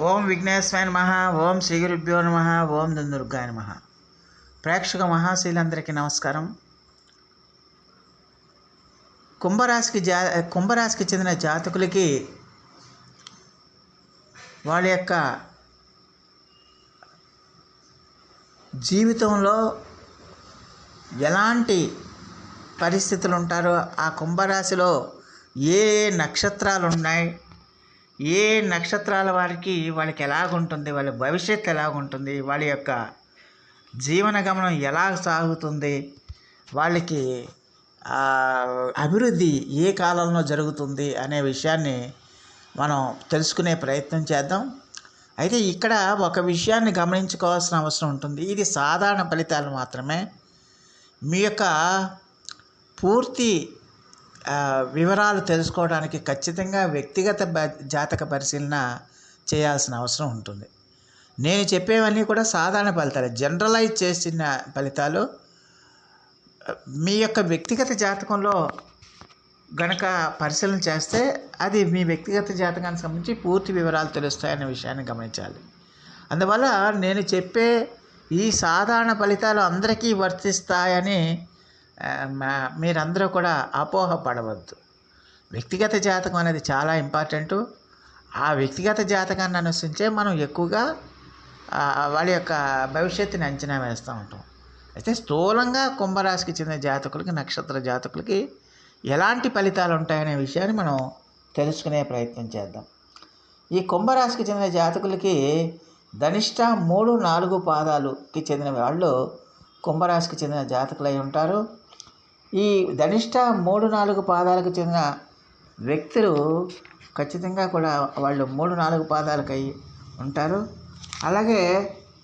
ఓం విఘ్నేశ్వరాయ నమ ఓం శ్రీ గురుభ్యో నమ ఓం దుర్గాయ నమ. ప్రేక్షక మహాశీలందరికీ నమస్కారం. కుంభరాశికి జా కుంభరాశికి చెందిన జాతకులకి వాళ్ళ యొక్క జీవితంలో ఎలాంటి పరిస్థితులు ఉంటారో ఆ కుంభరాశిలో ఏ ఏ నక్షత్రాలు ఉన్నాయి? ఏ నక్షత్రాల వారికి వాళ్ళకి ఎలాగుంటుంది వాళ్ళ భవిష్యత్తు ఎలాగుంటుంది వాళ్ళ యొక్క జీవన గమనం ఎలా సాగుతుంది వాళ్ళకి అభివృద్ధి ఏ కాలంలో జరుగుతుంది అనే విషయాన్ని మనం తెలుసుకునే ప్రయత్నం చేద్దాం. అయితే ఇక్కడ ఒక విషయాన్ని గమనించుకోవాల్సిన అవసరం ఉంటుంది. ఇది సాధారణ ఫలితాలు మాత్రమే. మీ యొక్క పూర్తి వివరాలు తెలుసుకోవడానికి ఖచ్చితంగా వ్యక్తిగత బ- జాతక పరిశీలన చేయాల్సిన అవసరం ఉంటుంది. నేను చెప్పేవన్నీ కూడా సాధారణ ఫలితాలు. జనరలైజ్ చేసిన ఫలితాలు మీ యొక్క వ్యక్తిగత జాతకంలో గనక పరిశీలన చేస్తే అది మీ వ్యక్తిగత జాతకానికి సంబంధించి పూర్తి వివరాలు తెలుస్తాయనే విషయాన్ని గమనించాలి. అందువల్ల నేను చెప్పే ఈ సాధారణ ఫలితాలు అందరికీ వర్తిస్తాయని మీరందరూ కూడా అపోహపడవద్దు వ్యక్తిగత జాతకం అనేది చాలా ఇంపార్టెంటు. ఆ వ్యక్తిగత జాతకాన్ని అనుసరించే మనం ఎక్కువగా వాళ్ళ యొక్క భవిష్యత్తుని అంచనా వేస్తూ ఉంటాం. అయితే స్థూలంగా కుంభరాశికి చెందిన జాతకులకి నక్షత్ర జాతకులకి ఎలాంటి ఫలితాలు ఉంటాయనే విషయాన్ని మనం తెలుసుకునే ప్రయత్నం చేద్దాం. ఈ కుంభరాశికి చెందిన జాతకులకి ధనిష్ట మూడు నాలుగు పాదాలుకి చెందిన వాళ్ళు కుంభరాశికి చెందిన జాతకులై ఉంటారు. ఈ ధనిష్ట మూడు నాలుగు పాదాలకు చెందిన వ్యక్తులు ఖచ్చితంగా కూడా వాళ్ళు మూడు నాలుగు పాదాలకై ఉంటారు. అలాగే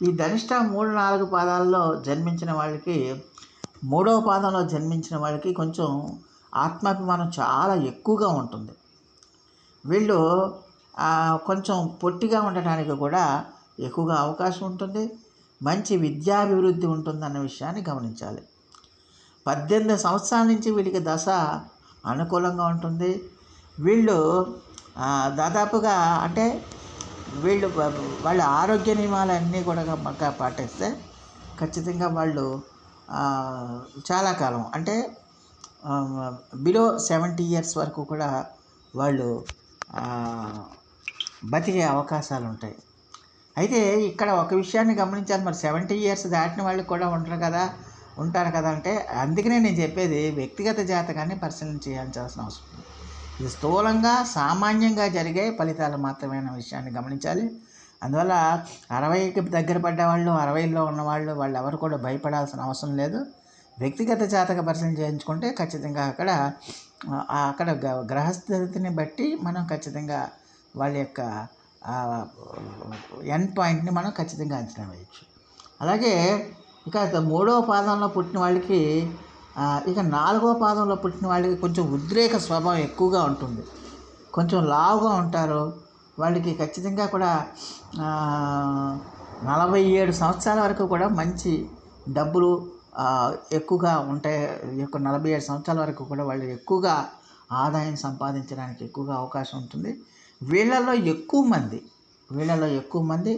ఈ ధనిష్ట మూడు నాలుగు పాదాల్లో జన్మించిన వాళ్ళకి మూడవ పాదంలో జన్మించిన వాళ్ళకి కొంచెం ఆత్మాభిమానం చాలా ఎక్కువగా ఉంటుంది. వీళ్ళు కొంచెం పొట్టిగా ఉండటానికి కూడా ఎక్కువగా అవకాశం ఉంటుంది. మంచి విద్యాభివృద్ధి ఉంటుందన్న విషయాన్ని గమనించాలి. పద్దెనిమిది సంవత్సరాల నుంచి వీళ్ళకి దశ అనుకూలంగా ఉంటుంది. వీళ్ళు దాదాపుగా అంటే వీళ్ళు వాళ్ళ ఆరోగ్య నియమాలన్నీ కూడా మనకు పాటిస్తే ఖచ్చితంగా వాళ్ళు చాలా కాలం అంటే బిలో సెవెంటీ ఇయర్స్ వరకు కూడా వాళ్ళు బతికే అవకాశాలు ఉంటాయి. అయితే ఇక్కడ ఒక విషయాన్ని గమనించాలి. మరి సెవెంటీ ఇయర్స్ దాటిన వాళ్ళు కూడా ఉంటారు కదా. ఉంటారు కదా అంటే అందుకనే నేను చెప్పేది వ్యక్తిగత జాతకాన్ని పరిశీలన చేయాల్సిన అవసరం ఉంది. ఇది స్థూలంగా సామాన్యంగా జరిగే ఫలితాలు మాత్రమే అన్న విషయాన్ని గమనించాలి. అందువల్ల అరవైకి దగ్గర పడ్డ వాళ్ళు అరవైలో ఉన్నవాళ్ళు వాళ్ళు ఎవరు కూడా భయపడాల్సిన అవసరం లేదు. వ్యక్తిగత జాతక పరిశీలన చేయించుకుంటే ఖచ్చితంగా అక్కడ అక్కడ గ- గ్రహస్థితిని బట్టి మనం ఖచ్చితంగా వాళ్ళ యొక్క ఎండ్ పాయింట్ని మనం ఖచ్చితంగా అంచనా వేయచ్చు. అలాగే ఇక మూడవ పాదంలో పుట్టిన వాళ్ళకి ఇక నాలుగవ పాదంలో పుట్టిన వాళ్ళకి కొంచెం ఉద్రేక స్వభావం ఎక్కువగా ఉంటుంది. కొంచెం లావుగా ఉంటారు. వాళ్ళకి ఖచ్చితంగా కూడా నలభై ఏడు సంవత్సరాల వరకు కూడా మంచి డబ్బులు ఎక్కువగా ఉంటాయి. ఈ యొక్క నలభై ఏడు సంవత్సరాల వరకు కూడా వాళ్ళు ఎక్కువగా ఆదాయం సంపాదించడానికి ఎక్కువగా అవకాశం ఉంటుంది. వీళ్ళల్లో ఎక్కువ మంది వీళ్ళలో ఎక్కువ మంది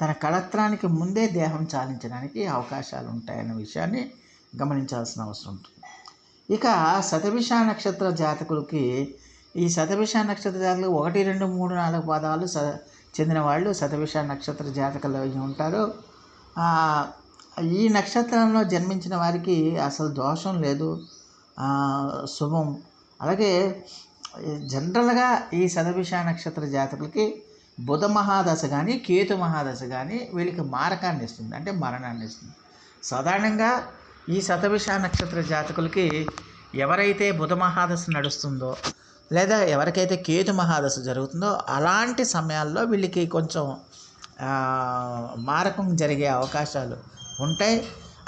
తన కళత్రానికి ముందే దేహం చాలించడానికి అవకాశాలు ఉంటాయన్న విషయాన్ని గమనించాల్సిన అవసరం ఉంటుంది. ఇక శతభిష నక్షత్ర జాతకులకి ఈ శతభిష నక్షత్ర జాతకులు ఒకటి రెండు మూడు నాలుగు పాదాలు స చెందిన వాళ్ళు శతభిష నక్షత్ర జాతకులు అయి ఉంటారు. ఈ నక్షత్రంలో జన్మించిన వారికి అసలు దోషం లేదు. శుభం. అలాగే జనరల్గా ఈ శతభిష నక్షత్ర జాతకులకి బుధ మహాదశ కానీ కేతు మహాదశ కానీ వీళ్ళకి మారకాన్ని ఇస్తుంది అంటే మరణాన్ని ఇస్తుంది. సాధారణంగా ఈ శతభిష నక్షత్ర జాతకులకి ఎవరైతే బుధ మహాదశ నడుస్తుందో లేదా ఎవరికైతే కేతు మహాదశ జరుగుతుందో అలాంటి సమయాల్లో వీళ్ళకి కొంచెం మారకం జరిగే అవకాశాలు ఉంటాయి.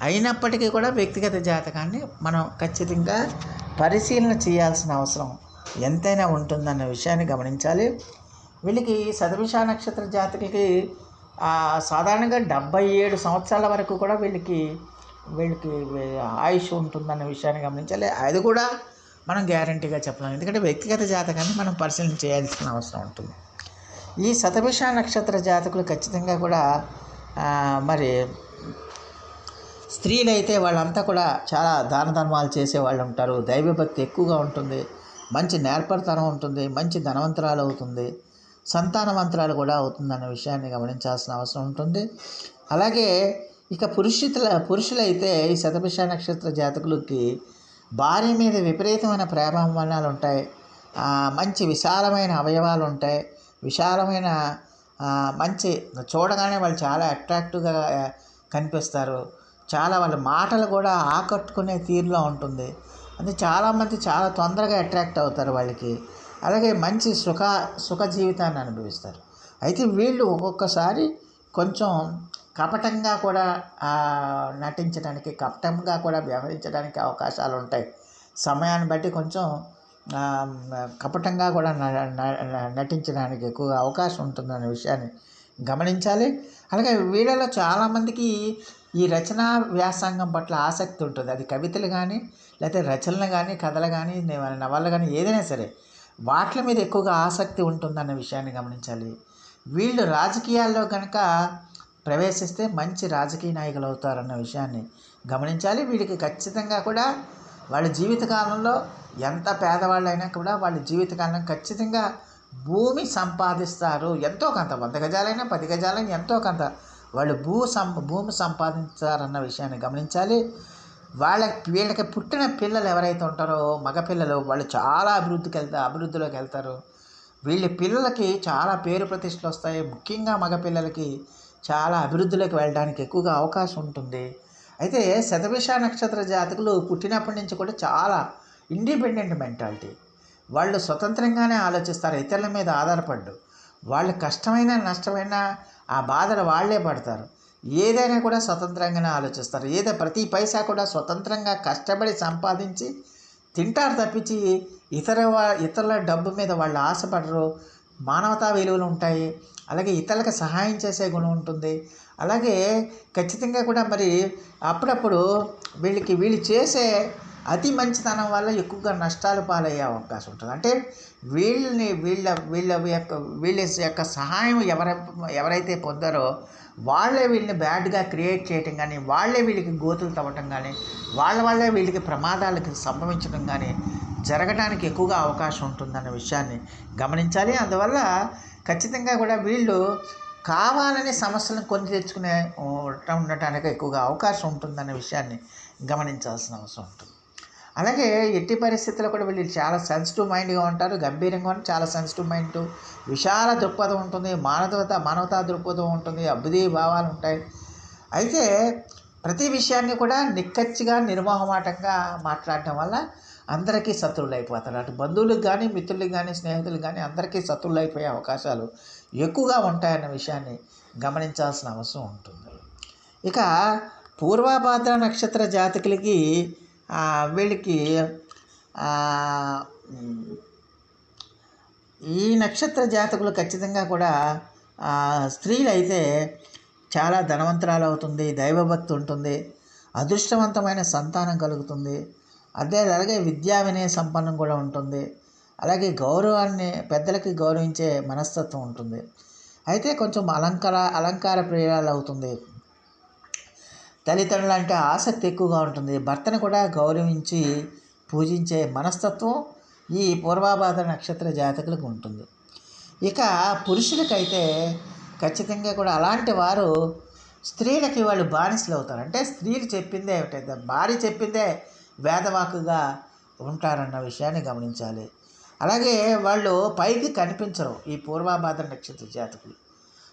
అయినప్పటికీ కూడా వ్యక్తిగత జాతకాన్ని మనం ఖచ్చితంగా పరిశీలన చేయాల్సిన అవసరం ఎంతైనా ఉంటుందన్న విషయాన్ని గమనించాలి. వీళ్ళకి శతభిష నక్షత్ర జాతకులకి సాధారణంగా డెబ్బై ఏడు సంవత్సరాల వరకు కూడా వీళ్ళకి వీళ్ళకి ఆయుష్ ఉంటుందన్న విషయాన్ని గమనించాలి. అది కూడా మనం గ్యారంటీగా చెప్పలేము. ఎందుకంటే వ్యక్తిగత జాతకాన్ని మనం పరిశీలన చేయాల్సిన అవసరం ఉంటుంది. ఈ శతభిష నక్షత్ర జాతకులు ఖచ్చితంగా కూడా మరి స్త్రీలైతే వాళ్ళంతా కూడా చాలా దాన ధర్మాలు చేసే వాళ్ళు ఉంటారు. దైవభక్తి ఎక్కువగా ఉంటుంది. మంచి నేర్పరితనం ఉంటుంది. మంచి ధనవంతరాలు అవుతుంది. సంతానవంతరాలు కూడా అవుతుందన్న విషయాన్ని గమనించాల్సిన అవసరం ఉంటుంది. అలాగే ఇక పురుషుల పురుషులైతే ఈ శతభిష నక్షత్ర జాతకులకి భార్య మీద విపరీతమైన ప్రేమాభిమానాలు ఉంటాయి. మంచి విశాలమైన అవయవాలు ఉంటాయి. విశాలమైన మంచి చూడగానే వాళ్ళు చాలా అట్రాక్టివ్గా కనిపిస్తారు. చాలా వాళ్ళ మాటలు కూడా ఆకట్టుకునే తీరులో ఉంటుంది. అంటే చాలామంది చాలా తొందరగా అట్రాక్ట్ అవుతారు వాళ్ళకి. అలాగే మంచి సుఖ సుఖ జీవితాన్ని అనుభవిస్తారు. అయితే వీళ్ళు ఒక్కొక్కసారి కొంచెం కపటంగా కూడా నటించడానికి కపటంగా కూడా వ్యవహరించడానికి అవకాశాలు ఉంటాయి. సమయాన్ని బట్టి కొంచెం కపటంగా కూడా నటించడానికి ఎక్కువగా అవకాశం ఉంటుందనే విషయాన్ని గమనించాలి. అలాగే వీళ్ళలో చాలామందికి ఈ రచనా వ్యాసంగం పట్ల ఆసక్తి ఉంటుంది. అది కవితలు కానీ లేకపోతే రచనలు కానీ కథలు కానీ నవలు కానీ ఏదైనా సరే వాటి మీద ఎక్కువగా ఆసక్తి ఉంటుందన్న విషయాన్ని గమనించాలి. వీళ్ళు రాజకీయాల్లో కనుక ప్రవేశిస్తే మంచి రాజకీయ నాయకులు అవుతారన్న విషయాన్ని గమనించాలి. వీడికి ఖచ్చితంగా కూడా వాళ్ళ జీవితకాలంలో ఎంత పేదవాళ్ళైనా కూడా వాళ్ళ జీవితకాలం ఖచ్చితంగా భూమి సంపాదిస్తారు. ఎంతో కొంత వంద గజాలైనా పది గజాలైనా ఎంతో కొంత వాళ్ళు భూ సం భూమి సంపాదించారన్న విషయాన్ని గమనించాలి. వాళ్ళకి వీళ్ళకి పుట్టిన పిల్లలు ఎవరైతే ఉంటారో మగపిల్లలు వాళ్ళు చాలా అభివృద్ధికి వెళ్తారు అభివృద్ధిలోకి వెళ్తారు. వీళ్ళ పిల్లలకి చాలా పేరు ప్రతిష్టలు వస్తాయి. ముఖ్యంగా మగపిల్లలకి చాలా అభివృద్ధిలోకి వెళ్ళడానికి ఎక్కువగా అవకాశం ఉంటుంది. అయితే శతభిష నక్షత్ర జాతకులు పుట్టినప్పటి నుంచి కూడా చాలా ఇండిపెండెంట్ మెంటాలిటీ. వాళ్ళు స్వతంత్రంగానే ఆలోచిస్తారు ఇతరుల మీద ఆధారపడ్డు. వాళ్ళు కష్టమైన నష్టమైన ఆ బాధలు వాళ్ళే పడతారు. ఏదైనా కూడా స్వతంత్రంగానే ఆలోచిస్తారు. ఏదో ప్రతి పైసా కూడా స్వతంత్రంగా కష్టపడి సంపాదించి తింటారు తప్పించి ఇతర ఇతరుల డబ్బు మీద వాళ్ళు ఆశపడరు. మానవతా విలువలు ఉంటాయి. అలాగే ఇతరులకు సహాయం చేసే గుణం ఉంటుంది. అలాగే ఖచ్చితంగా కూడా మరి అప్పుడప్పుడు వీళ్ళకి వీళ్ళు చేసే అతి మంచితనం వల్ల ఎక్కువగా నష్టాలు పాలయ్యే అవకాశం ఉంటుంది. అంటే వీళ్ళని వీళ్ళ వీళ్ళ యొక్క వీళ్ళ యొక్క సహాయం ఎవర ఎవరైతే పొందారో వాళ్ళే వీళ్ళని బ్యాడ్గా క్రియేట్ చేయటం కానీ వాళ్ళే వీళ్ళకి గోతులు తవ్వటం కానీ వాళ్ళ వాళ్ళే వీళ్ళకి ప్రమాదాలకు సంభవించడం కానీ జరగడానికి ఎక్కువగా అవకాశం ఉంటుందన్న విషయాన్ని గమనించాలి. అందువల్ల ఖచ్చితంగా కూడా వీళ్ళు కావాలనే సమస్యలను కొని తెచ్చుకునే ఉండటం ఉండటానికి ఎక్కువగా అవకాశం ఉంటుందనే విషయాన్ని గమనించాల్సిన అవసరం ఉంటుంది. అలాగే ఎట్టి పరిస్థితుల్లో కూడా వీళ్ళు చాలా సెన్సిటివ్ మైండ్గా ఉంటారు గంభీరంగా ఉంటారు చాలా సెన్సిటివ్ మైండ్ విశాల దృక్పథం ఉంటుంది మానవత మానవతా దృక్పథం ఉంటుంది అభ్యుదయ భావాలు ఉంటాయి. అయితే ప్రతి విషయాన్ని కూడా నిక్కచ్చిగా నిర్మోహమాటంగా మాట్లాడటం వల్ల అందరికీ శత్రువులు అయిపోతారు. అటు బంధువులకు కానీ మిత్రులకు కానీ స్నేహితులకు కానీ అందరికీ శత్రువులు అయిపోయే అవకాశాలు ఎక్కువగా ఉంటాయన్న విషయాన్ని గమనించాల్సిన అవసరం ఉంటుంది. ఇక పూర్వాభాద్ర నక్షత్ర జాతకులకి వీళ్ళకి ఈ నక్షత్ర జాతకులు ఖచ్చితంగా కూడా స్త్రీలైతే స్త్రీలు అయితే చాలా ధనవంతరాలు అవుతుంది దైవభక్తి ఉంటుంది అదృష్టవంతమైన సంతానం కలుగుతుంది. అదే అలాగే విద్యా వినయ సంపన్నం కూడా ఉంటుంది. అలాగే గౌరవాన్ని పెద్దలకి గౌరవించే మనస్తత్వం ఉంటుంది. అయితే కొంచెం అలంకార అలంకార ప్రియాలు అవుతుంది. తల్లిదండ్రులు అంటే ఆసక్తి ఎక్కువగా ఉంటుంది. భర్తను కూడా గౌరవించి పూజించే మనస్తత్వం ఈ పూర్వాభాద్ర నక్షత్ర జాతకులకు ఉంటుంది. ఇక పురుషులకైతే ఖచ్చితంగా కూడా అలాంటి వారు స్త్రీలకి వాళ్ళు బానిసలు అవుతారు. అంటే స్త్రీలు చెప్పిందే ఏమిటైతే భార్య చెప్పిందే వేదవాకుగా ఉంటారన్న విషయాన్ని గమనించాలి. అలాగే వాళ్ళు పైకి కనిపించరు ఈ పూర్వాభాద్ర నక్షత్ర జాతకులు.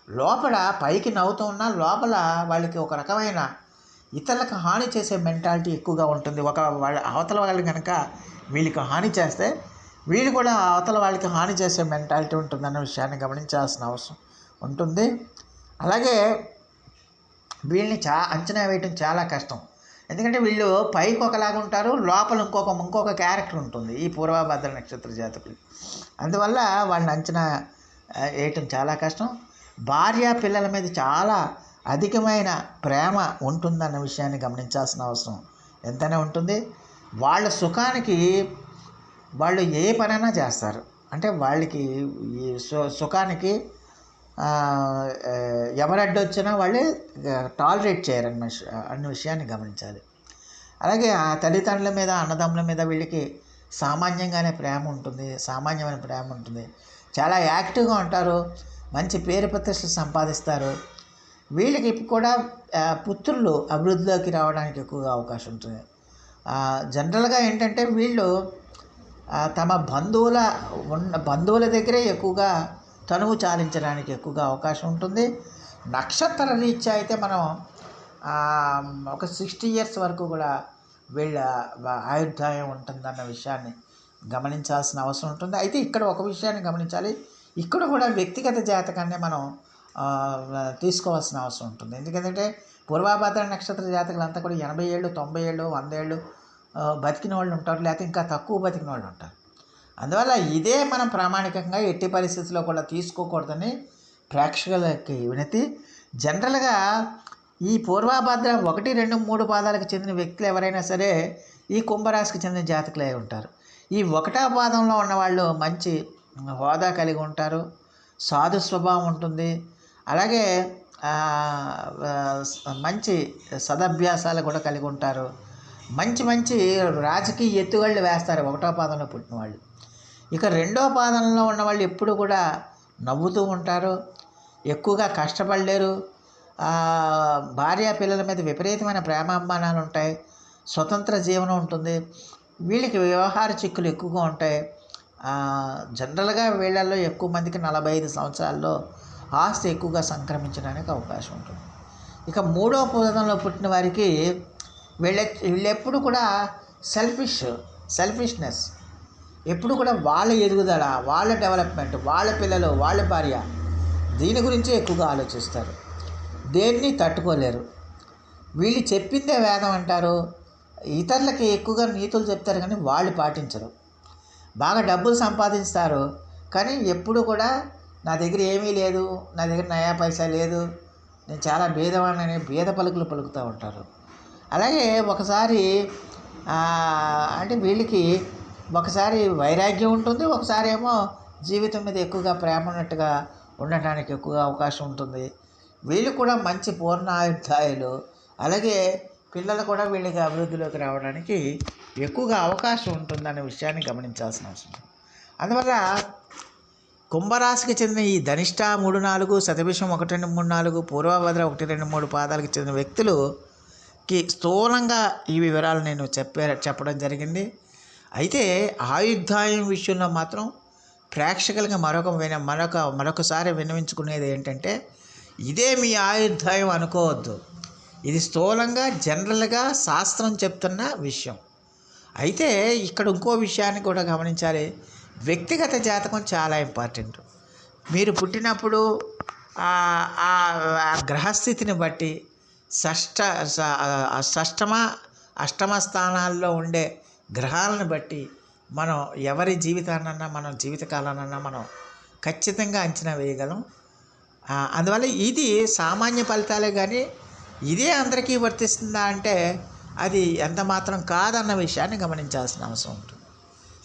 లోపల పైకి నవ్వుతూ ఉన్నా లోపల వాళ్ళకి ఒక రకమైన ఇతరులకు హాని చేసే మెంటాలిటీ ఎక్కువగా ఉంటుంది. ఒక వాళ్ళ అవతల వాళ్ళు కనుక వీళ్ళకి హాని చేస్తే వీళ్ళు కూడా అవతల వాళ్ళకి హాని చేసే మెంటాలిటీ ఉంటుందన్న విషయాన్ని గమనించాల్సిన అవసరం ఉంటుంది. అలాగే వీళ్ళని చా అంచనా వేయటం చాలా కష్టం. ఎందుకంటే వీళ్ళు పైకి ఒకలాగా ఉంటారు లోపల ఇంకొక ఇంకొక క్యారెక్టర్ ఉంటుంది ఈ పూర్వభద్ర నక్షత్ర జాతకులు. అందువల్ల వాళ్ళని అంచనా వేయటం చాలా కష్టం. భార్య పిల్లల మీద చాలా అధికమైన ప్రేమ ఉంటుందన్న విషయాన్ని గమనించాల్సిన అవసరం. ఎంతైనా ఉంటుంది. వాళ్ళ సుఖానికి వాళ్ళు ఏ పనైనా చేస్తారు. అంటే వాళ్ళకి ఈ సు సుఖానికి ఎవరడ్డు వచ్చినా వాళ్ళే టాలరేట్ చేయరన్న అన్న విషయాన్ని గమనించాలి. అలాగే ఆ తల్లిదండ్రుల మీద అన్నదమ్ముల మీద వీళ్ళకి సామాన్యంగానే ప్రేమ ఉంటుంది. సామాన్యమైన ప్రేమ ఉంటుంది. చాలా యాక్టివ్గా ఉంటారు. మంచి పేరు ప్రతిష్టలు సంపాదిస్తారు. వీళ్ళకి కూడా పుత్రులు అభివృద్ధిలోకి రావడానికి ఎక్కువగా అవకాశం ఉంటుంది. జనరల్గా ఏంటంటే వీళ్ళు తమ బంధువుల ఉన్న బంధువుల దగ్గరే ఎక్కువగా తనువు చాలించడానికి ఎక్కువగా అవకాశం ఉంటుంది. నక్షత్ర రీత్యా అయితే మనం ఒక సిక్స్టీ ఇయర్స్ వరకు కూడా వీళ్ళ ఆయుర్దాయం ఉంటుందన్న విషయాన్ని గమనించాల్సిన అవసరం ఉంటుంది. అయితే ఇక్కడ ఒక విషయాన్ని గమనించాలి. ఇక్కడ కూడా వ్యక్తిగత జాతకాన్ని మనం తీసుకోవాల్సిన అవసరం ఉంటుంది. ఎందుకంటే పూర్వాభాద్ర నక్షత్ర జాతకులంతా కూడా ఎనభై ఏళ్ళు తొంభై ఏళ్ళు వంద ఏళ్ళు బతికిన వాళ్ళు ఉంటారు. లేకపోతే ఇంకా తక్కువ బతికిన వాళ్ళు ఉంటారు. అందువల్ల ఇదే మనం ప్రామాణికంగా ఎట్టి పరిస్థితుల్లో కూడా తీసుకోకూడదని ప్రేక్షకులకి వినతి. జనరల్గా ఈ పూర్వాభద్ర ఒకటి రెండు మూడు పాదాలకు చెందిన వ్యక్తులు ఎవరైనా సరే ఈ కుంభరాశికి చెందిన జాతకులే ఉంటారు. ఈ ఒకటా పాదంలో ఉన్నవాళ్ళు మంచి హోదా కలిగి ఉంటారు. సాధు స్వభావం ఉంటుంది. అలాగే మంచి సదభ్యాసాలు కూడా కలిగి ఉంటారు. మంచి మంచి రాజకీయ ఎత్తుగళ్ళు వేస్తారు. ఒకటో పాదంలో పుట్టిన వాళ్ళు. ఇక రెండో పాదంలో ఉన్న వాళ్ళు ఎప్పుడు కూడా నవ్వుతూ ఉంటారు. ఎక్కువగా కష్టపడలేరు. భార్య పిల్లల మీద విపరీతమైన ప్రేమాభిమానాలు ఉంటాయి. స్వతంత్ర జీవనం ఉంటుంది. వీళ్ళకి వ్యవహార చిక్కులు ఎక్కువగా ఉంటాయి. జనరల్గా వీళ్ళల్లో ఎక్కువ మందికి నలభై ఐదు సంవత్సరాల్లో ఆస్తి ఎక్కువగా సంక్రమించడానికి అవకాశం ఉంటుంది. ఇక మూడో పదంలో పుట్టిన వారికి వీళ్ళ వీళ్ళెప్పుడు కూడా సెల్ఫిష్ సెల్ఫిష్నెస్ ఎప్పుడు కూడా వాళ్ళ ఎదుగుదల వాళ్ళ డెవలప్మెంట్ వాళ్ళ పిల్లలు వాళ్ళ భార్య దీని గురించే ఎక్కువగా ఆలోచిస్తారు. దేన్ని తట్టుకోలేరు. వీళ్ళు చెప్పిందే వేదం అంటారు. ఇతరులకి ఎక్కువగా నీతులు చెప్తారు కానీ వాళ్ళు పాటించరు. బాగా డబ్బులు సంపాదిస్తారు. కానీ ఎప్పుడు కూడా నా దగ్గర ఏమీ లేదు నా దగ్గర నయా పైసా లేదు. నేను చాలా భేదవాడిని భేద పలుకులు పలుకుతూ ఉంటారు. అలాగే ఒకసారి అంటే వీళ్ళకి ఒకసారి వైరాగ్యం ఉంటుంది ఒకసారి ఏమో జీవితం మీద ఎక్కువగా ప్రేమ ఉన్నట్టుగా ఉండటానికి ఎక్కువగా అవకాశం ఉంటుంది. వీళ్ళు కూడా మంచి పూర్ణాయుధాయులు అలాగే పిల్లలు కూడా వీళ్ళకి అభివృద్ధిలోకి రావడానికి ఎక్కువగా అవకాశం ఉంటుందనే విషయాన్ని గమనించాల్సిన అవసరం. అందువల్ల కుంభరాశికి చెందిన ఈ ధనిష్ట మూడు నాలుగు శతభిషం ఒకటి రెండు మూడు నాలుగు పూర్వభద్ర ఒకటి రెండు మూడు పాదాలకు చెందిన వ్యక్తులుకి స్థూలంగా ఈ వివరాలు నేను చెప్పే చెప్పడం జరిగింది. అయితే ఆయుద్ధాయం విషయంలో మాత్రం ప్రేక్షకులకి మరొక విన మరొక మరొకసారి విన్నవించుకునేది ఏంటంటే ఇదే మీ ఆయుర్దాయం అనుకోవద్దు. ఇది స్థూలంగా జనరల్గా శాస్త్రం చెప్తున్న విషయం. అయితే ఇక్కడ ఇంకో విషయాన్ని కూడా గమనించాలి. వ్యక్తిగత జాతకం చాలా ఇంపార్టెంట్. మీరు పుట్టినప్పుడు ఆ ఆ గ్రహస్థితిని బట్టి షష్ట షష్టమ అష్టమ స్థానాల్లో ఉండే గ్రహాలను బట్టి మనం ఎవరి జీవితాన్నన్నా మనం జీవితకాలానన్నా మనం ఖచ్చితంగా అంచనా వేయగలం. అందువల్ల ఇది సామాన్య ఫలితాలే కానీ ఇదే అందరికీ వర్తిస్తుందా అంటే అది ఎంత మాత్రం కాదన్న విషయాన్ని గమనించాల్సిన అవసరం ఉంటుంది.